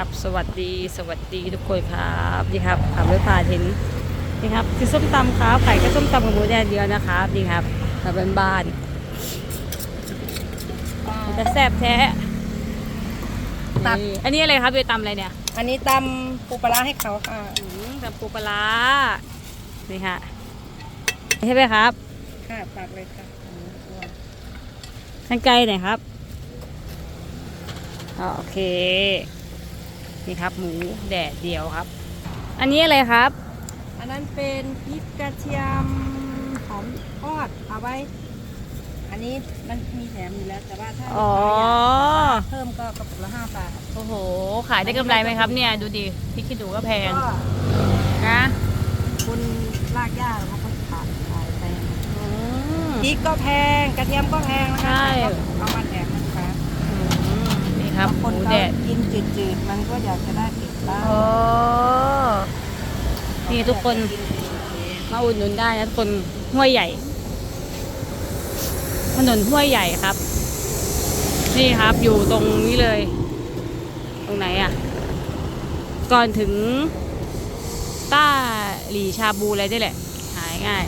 ครับสวัสดีสวัสดีทุกคนครับนี่ครับขับรถผ่านเห็นนี่ครับคือส้มตำครับไก่ก็ส้มตำกับหมูแดดเดียวนะครับนี่ครับแบบบ้านๆมันจะแซ่บแท้ตัด นี่อันนี้อะไรครับเวตำอะไรเนี่ยอันนี้ตำปูปลาร้าให้เขาค่ะ อืมตำปูปลาร้านี่ค่ะใช่ไหมครับค่ะตักเลยค่ะกันไกลหน่อยครับอ๋อโอเค นี่ครับ หมูแดดเดียวครับ อันนี้อะไรครับ อันนั้นเป็นพริกกระเทียมหอมทอดเอาไว้ อันนี้มันมีแถมอยู่แล้วแต่ว่าถ้าอ๋ออยากเพิ่มก็กระปุกละห้าบาทโอ้โห ขายได้กำไรไหมครับเนี่ย ดูดิพริกขี้หนูก็แพงก็นะ คุณลากย่าเขาก็ขายขายแพงอืมพริกก็แพงกระเทียมก็แพงนะคะใช่ เอามาแถมนะคะอืมนี่ครับบางหคนมูก็แดด กินจืดมันก็อยากจะได้เผ็ดบ้างโอ้นี่ทุกคนมาอุดหนุนได้นะทุกคนห้วยใหญ่ ถนนห้วยใหญ่ครับ นี่ครับอยู่ตรงนี้เลย ตรงไหนอะ่ะ ก่อนถึงต้าหลีชาบูอะไรได้แหละ หายง่าย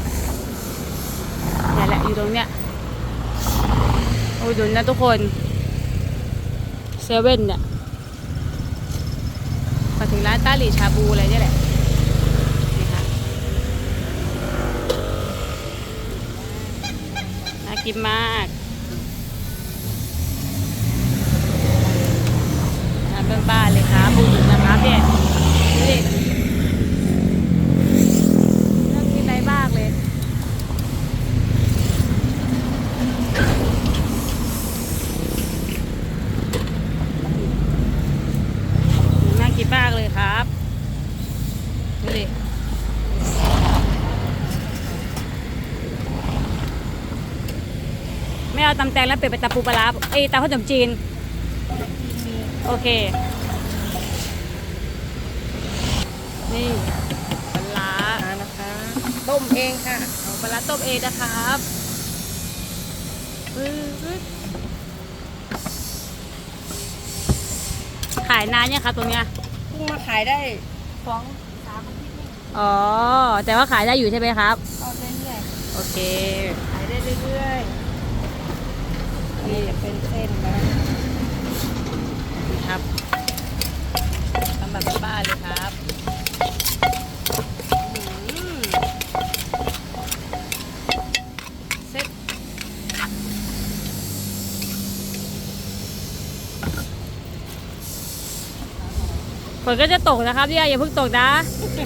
นี่แหละอยู่ตรงเนี้ยอุดหนุนนะทุกคนเซเว่นเนี่ย มาถึงร้านต้าหลีชาบูอะไรเนี่ยแหละนี่ค่ะน่ากินมากร้านบ้านๆเลยค่ะบูดนะคะพี่เนี่ยดูดิน่ากินอะไรบ้างเลย น่ากินมากเลยครับ ดูดิ ไม่เอา ตำแตงแล้วเปลี่ยนเป็นตำปูปลาร้าเอ้ยตำข้าวขนมจีน โอเค นี่ปลาร้านะคะ ต้มเองค่ะเอาปลาร้าต้มเองนะครับปึ๊ดขายนานยังครับตรงเนี้ยเพิ่งมาขายได้สองสามอาทิตย์นี่อ๋อ แต่ว่าขายได้อยู่ใช่ไหมครับก็เรื่อยโอเคๆขายได้เรื่อยๆ นี่เป็นเส้นนะครับทำแบบบ้านเลยครับเสร็จฝนก็จะตกนะครับเนี่ยอย่าเพิ่งตกนะ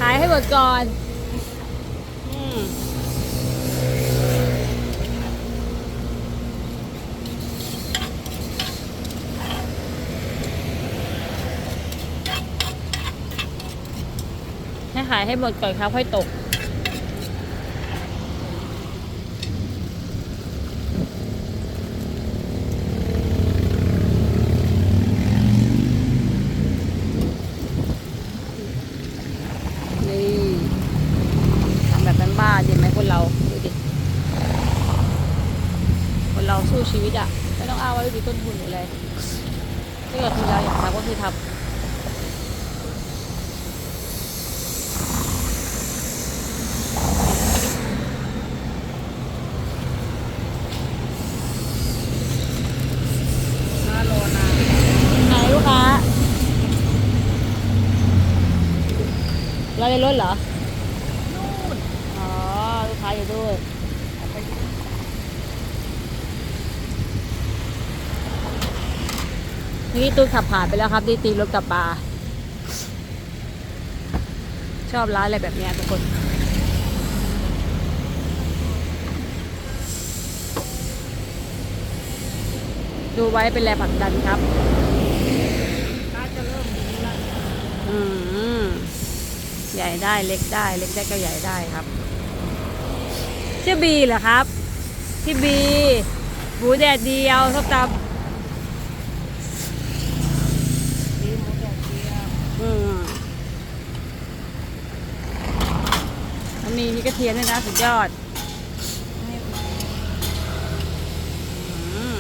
ขายให้หมดก่อน ขายให้หมดก่อนครับค่อยตก นี่ทำแบบบ้าๆเห็นไหมคนเรา ดูดิ คนเราสู้ชีวิตอะไม่ต้องอ้างว่าไม่มีต้นทุนหรืออะไรถ้าเกิดคือเราอยากทำก็คือทำ น่ารอนาน ไหนลูกค้า เราในรถเหรอ นู่น อ๋อ ลูกค้าอยู่ด้วยนี่ตูนขับผ่านไปแล้วครับ ดีตีรถกลับมาชอบร้านอะไรแบบเนี้ยทุกคนดูไว้เป็นแรงผลักดันครับน่าจะเริ่มมีแล้วอืม ใหญ่ได้เล็กได้ เล็กได้ก็ใหญ่ได้ครับชื่อบีเหรอครับพี่บีหมูแดดเดียวส้มตมีหมูแดดเดียวอืมมีนี่กระเทียมด้วยนะสุดยอด ให้ อืม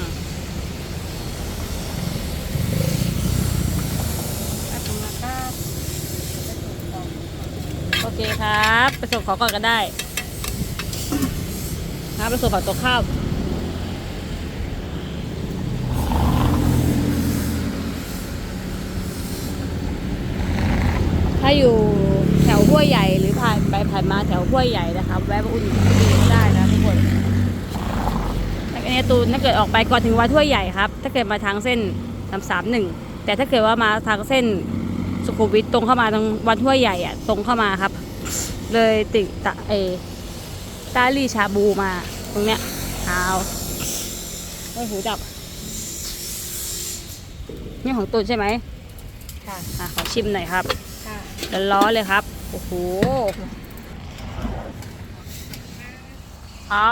ให้ตรงนั้น ครับ โอ เคครับไปส่งของก่อนก็ได้ครับไปส่งของตัวข้าวถ้าอยู่แถวห้วยใหญ่หรือผ่านไปผ่านมาแถวห้วยใหญ่นะครับ แวะมาอุ่นก็ได้นะทุกคนถ้าในตูนถ้าเกิดออกไปก่อนถึงวัดห้วยใหญ่ครับ ถ้าเกิดมาทางเส้นสามสามหนึ่งแต่ถ้าเกิดว่ามาทางเส้นสุขุมวิทตรงเข้ามาตรงวัดห้วยใหญ่อะตรงเข้ามาครับ เลยติดตะเอตาลีชาบูมาตรงเนี้ยเอาไม่หูจับ นี่ของตูนใช่ไหมค่ะอะขอชิมหน่อยครับค่ะร้อนๆเลยครับ โอ้โหอะ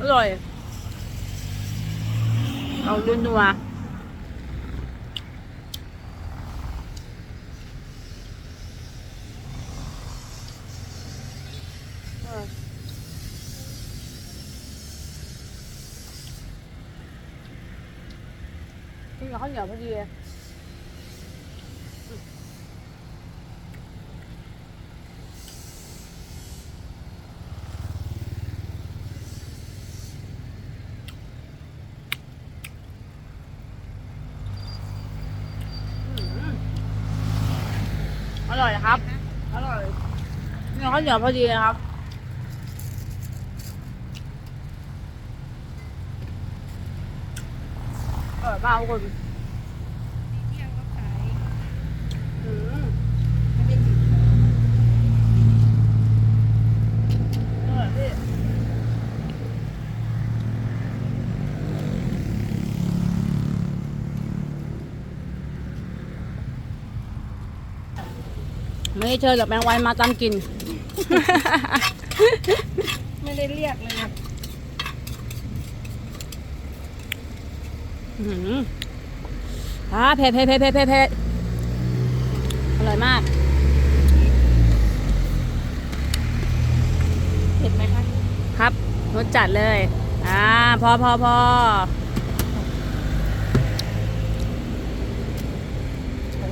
อร่อย เอาลุนัวกินกับข้าวเหนียวพอดี ร่อยครับ อร่อยเนื้อข้าวเหนียวพอดีนะครับ อร่อยมากทุกคน เที่ยงก็ขาย อืม ไม่ได้หยุด อร่อยพี่ ไม่ได้เชิญหรอกแมงวันมาตามกิน ไม่ได้เรียกเลยนะอื้อหืออ่าเผ็ดเผ็ดเผ็ดเผ็ดเผ็ดเผ็ดอร่อยมาก เห็นไหมคะครับรสจัดเลย อ่า พอพอพอ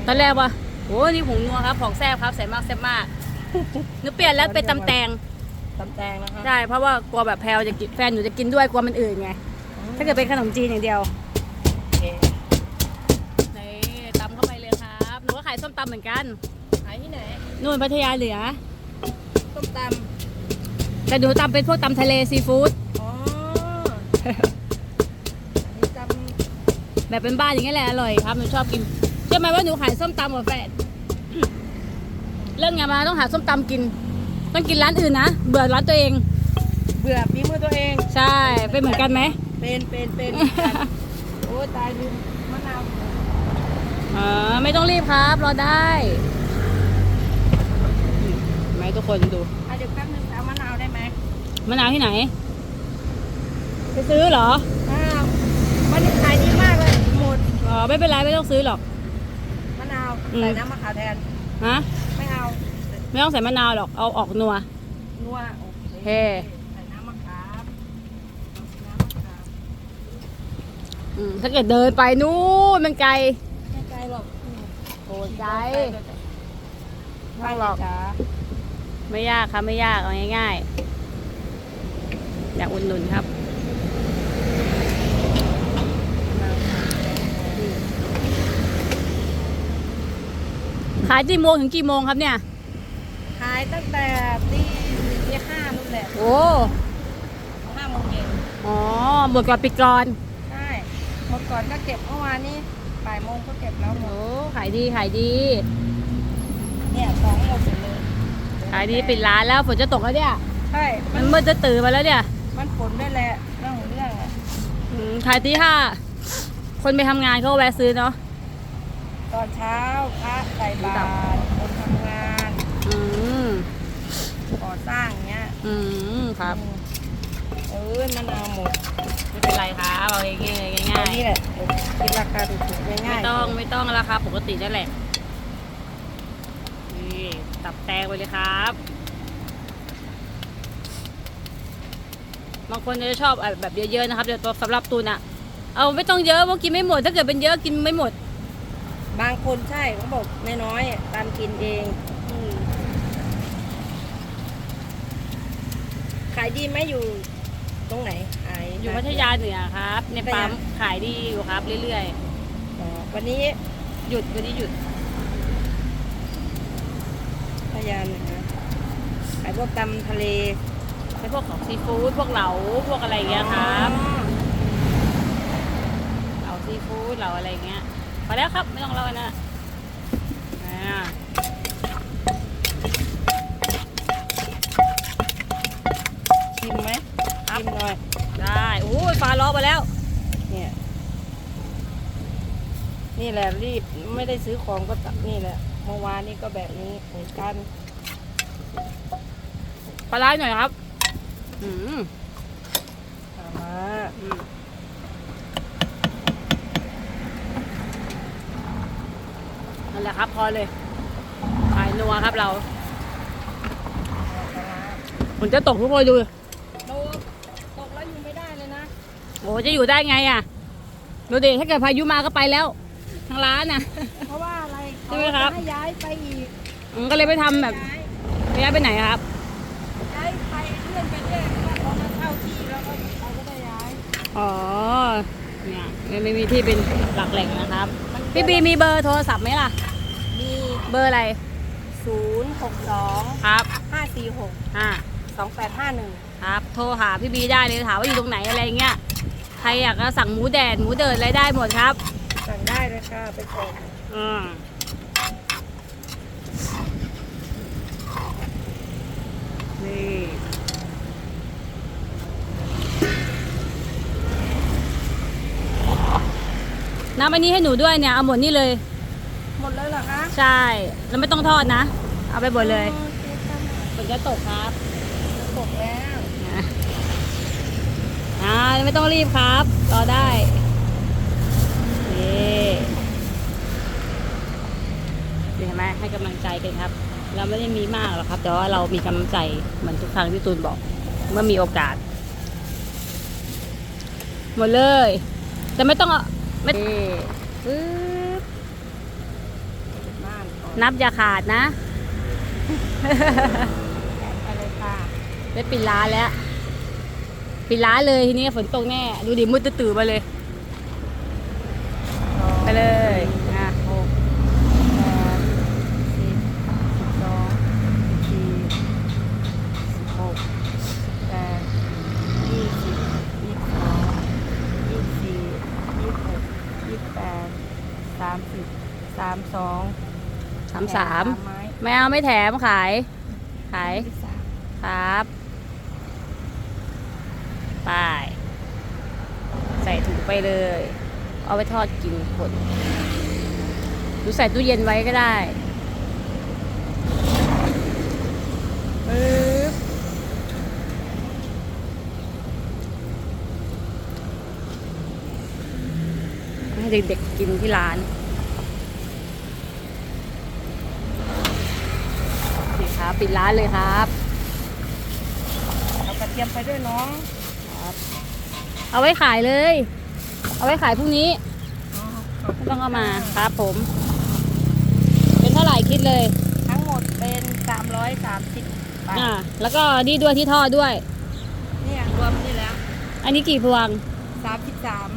ตอนแรกว่า โอ้นี่ผงนัวครับของแซ่บครับใส่มากแซ่บมากหนูเปลี่ยนแล้วเป็นตำแตงตำแตงนะคะใช่เพราะว่ากลัวแบบแพลวจะกินแฟนหนูจะกินด้วยกลัวมันอื่นไง ถ้าเกิดเป็นขนมจีนอย่างเดียวโอเคนี่ตำเข้าไปเลยครับหนูก็ขายส้มตำเหมือนกันขายที่ไหนนู่นพัทยาเหนือต้มตแต่หนูตำเป็นพวกตำทะเลซีฟู้ดำอ๋ออันนี้ตแบบเป็นบ้านอย่างเงี้ยแหละอร่อยครับหนูชอบกินเชื่อไหมว่าหนูขายส้มตำกับแฟนเรื่องงานมาต้องหาส้มตำกิน ต้องกินร้านอื่นนะ เบื่อร้านตัวเองำเบื่อฝีมือตัวเอง ใช่ เป็นเหมือนกันไหม เป็นเป็นเป็นโอ้ตายลืมมะนาวอ๋อไม่ต้องรีบครับ รอได้ไหมทุกคนดูอะเดี๋ยวแป๊บนึงเอามะนาวได้ไหมมะนาวที่ไหน ไปซื้อเหรออ้าววันนี้ขายดีมากเลยหมดอ๋อไม่เป็นไรไม่ต้องซื้อหรอกมะนาวอืม ใส่น้ำมะขามแทน ฮะ ไม่เอา ไม่ต้องใส่มะนาวหรอก เอาออกนัว นัว โอเคเฮ้ใส่น้ำมะขามน้ำมะขามอืมถ้าเกิดเดินไปนู่นมันไกลไม่ไกลหรอกอืมโอ้ใจไม่ไม่หรอกจ้าไม่ยากครับไม่ยาก เอาง่ายๆ อยากอุดหนุนครับ ขายกี่โมงถึงกี่โมงครับเนี่ย ขายตั้งแต่ตีตีห้านู่นแหละโอ้ห้าโมงเย็นอ๋อหมดก่อนปิดก่อนใช่หมดก่อนก็เก็บเมื่อวานนี้บ่ายโมงก็เก็บแล้วหมโอ้ดขายดีขายดี เนี่ยของหมดหมดเลยขายดีปิดร้านแล้วฝนจะตกแล้วเนี่ยใช่มัมันนมืดจะตื่นมาแล้วเนี่ย มันผลได้วยแหละเรื่องของเรื่องอะอืมขายที่ห้าคนไปทำงานเขาก็แวะซื้อเนาะ ตอนเช้าพระใส่บาตรคนทำงานอืมก่อสร้างเงี้ยอืมครับอืมเออมะนาวหมดไม่เป็นไรครับเอาง่ายๆง่าอันยนี้แหละคิดราคาถูกๆๆง่าไม่ยๆต้องไม่ต้องราคาปกตินั่นแหละนี่ตับแตงไปเลยครับบางคนจะชอบแบบเยอะๆนะครับแต่ตัวสำหรับตูนอะเอาไม่ต้องเยอะเพราะกินไม่หมด ถ้าเกิดเป็นเยอะกินไม่หมด บางคนใช่เขาบอกน้อยๆอะตามกินเองอืมขายดีไหมอยู่ตรงไหนขายอยู่พัทยาเหนือครับ ในปั๊มขายดีอยู่ครับเรื่อยอ๋อวันนี้ๆหยุดวันนี้หยุดพัทยาเหนือขายพวกตำทะเลใช้พวกของซีฟู้ดพวกเหลาพวกอะไรอย่างเงี้ยครับอ๋อเหลาซีฟู้ดเหลาอะไรอย่างเงี้ย พอแล้วครับ ไม่ต้องเล่าอันนะอ่าชิมไหมชิมหน่อย ได้โอ้ยฟ้าล้อมาแล้ว เนี่ย นี่แหละรีบไม่ได้ซื้อของก็ตัดนี่แหละ เมื่อวานนี่ก็แบบนี้เหมือนกัน ปลาร้าหน่อยครับ อืมเอามาอืมนั่น แหละครับ พอเลยขายนัวครับเราปลาร้าผมจะตกทุกคนดูโดนตกแล้วอยู่ไม่ได้เลยนะโอ้จะอยู่ได้ไงอะดูดิถ้าเกิดพายุมาก็ไปแล้วทางร้านน่ะ เพราะว่าอะไรใช่ไหมครับเขาจะให้ย้ายไปอีกอืมก็เลยไปทำแบบย้ายย้ายไปไหนครับย้ายไปเลื่อนไปเรื่อยเพราะว่าเขามาเช่าที่แล้วก็เขาก็ได้ย้ายอ๋อเนี่ยไม่ไม่มีที่เป็นหลักแหล่งนะครับพี่บีมีเบอร์โทรศัพท์ไหมล่ะมี เบอร์อะไรศูนย์หกสองครับห้าสี่หกอ่าสองแปดห้าหนึ่งครับ โทรหาพี่บีได้เลยถามว่าอยู่ตรงไหนอะไรเงี้ยใครอยากจะสั่งหมูแดดหมูเดินอะไรได้หมดครับ สั่งได้เลยค่ะไปส่งอืมนี่น้ำอันนี้ให้หนูด้วยเนี่ยเอาหมดนี่เลย ใช่ แล้วไม่ต้องทอดนะ เอาไปหมดเลยโอเคค่ะฝนจะตกครับตกแล้วอ่าไม่ต้องรีบครับ รอได้นี่นี่เห็นไหมให้กำลังใจกันครับ เราไม่ได้มีมากหรอกครับ แต่ว่าเรามีกำลังใจเหมือนทุกครั้งที่ตูนบอก เมื่อมีโอกาส หมดเลย แต่ไม่ต้องเอาไม่นี่ปึ๊บบ้านก่อ นับอย่าขาดนะไปเลยค่ะได้ปิดร้านแล้ว ปิดร้านเลยทีนี้ฝนตกแน่ ดูดิมืดตื่นมาเลย ไปเลยอะ หกแปดสิบสิบสองสิบสี่สิบหกแปดยี่สิบยี่สิบสองยี่สิบสี่ยี่สิบหกยี่สิบแปดสามสิบสามสอง สามสามไม้ไม่เอาไม่แถมขาย ขายที่สามครับ ไป ใส่ถุงไปเลย เอาไปทอดกินผลหรือใส่ตู้เย็นไว้ก็ได้ปึ๊บให้เด็กๆกินที่ร้าน ครับ ปิดร้านเลยครับ เอากระเทียมไปด้วยน้องเอาไว้ขายเลย เอาไว้ขายพรุ่งนี้อ๋อไม่ต้องเอามาครับผม เป็นเท่าไหร่คิดเลย ทั้งหมดเป็นสามร้อยสามสิบอ่า แล้วก็นี่ด้วยที่ทอดด้วย เนี่ยรวมนี่แล้วอันนี้กี่พวง สามสิบสาม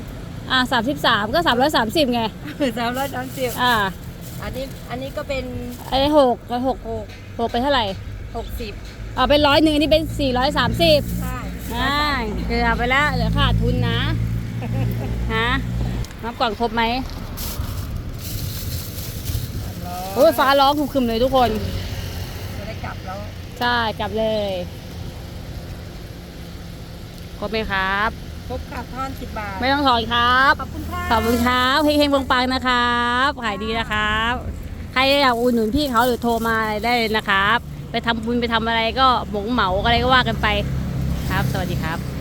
อ่าสามสิบสามก็สามร้อยสามสิบไง สามร้อยสามสิบ อ่า อันนี้อันนี้ก็เป็นไอ้หกก็หกหกหกเป็นเท่าไหร่หกสิบเอาเป็นร้อยหนึ่งอันนี้เป็นสี่ร้อยสามสิบใช่อ่าเกือบไปแล้วเหลือขาดทุนนะฮะนับก่อนครบไหมโอ้ยฟ้าร้องคึมๆเลยทุกคนจะได้กลับแล้วใช่กลับเลยครบไหมครับ ครบค่ะทอนสิบบาท ไม่ต้องถอนครับ ขอบคุณค่ะขอบคุณครับเฮงๆปังๆนะครับขายดีนะครับ ใครอยากอุดหนุนพี่เขาหรือโทรมาได้เลยนะครับ ไปทำบุญไปทำอะไรก็หมงเหมาอะไรก็ว่ากันไป ครับ สวัสดีครับ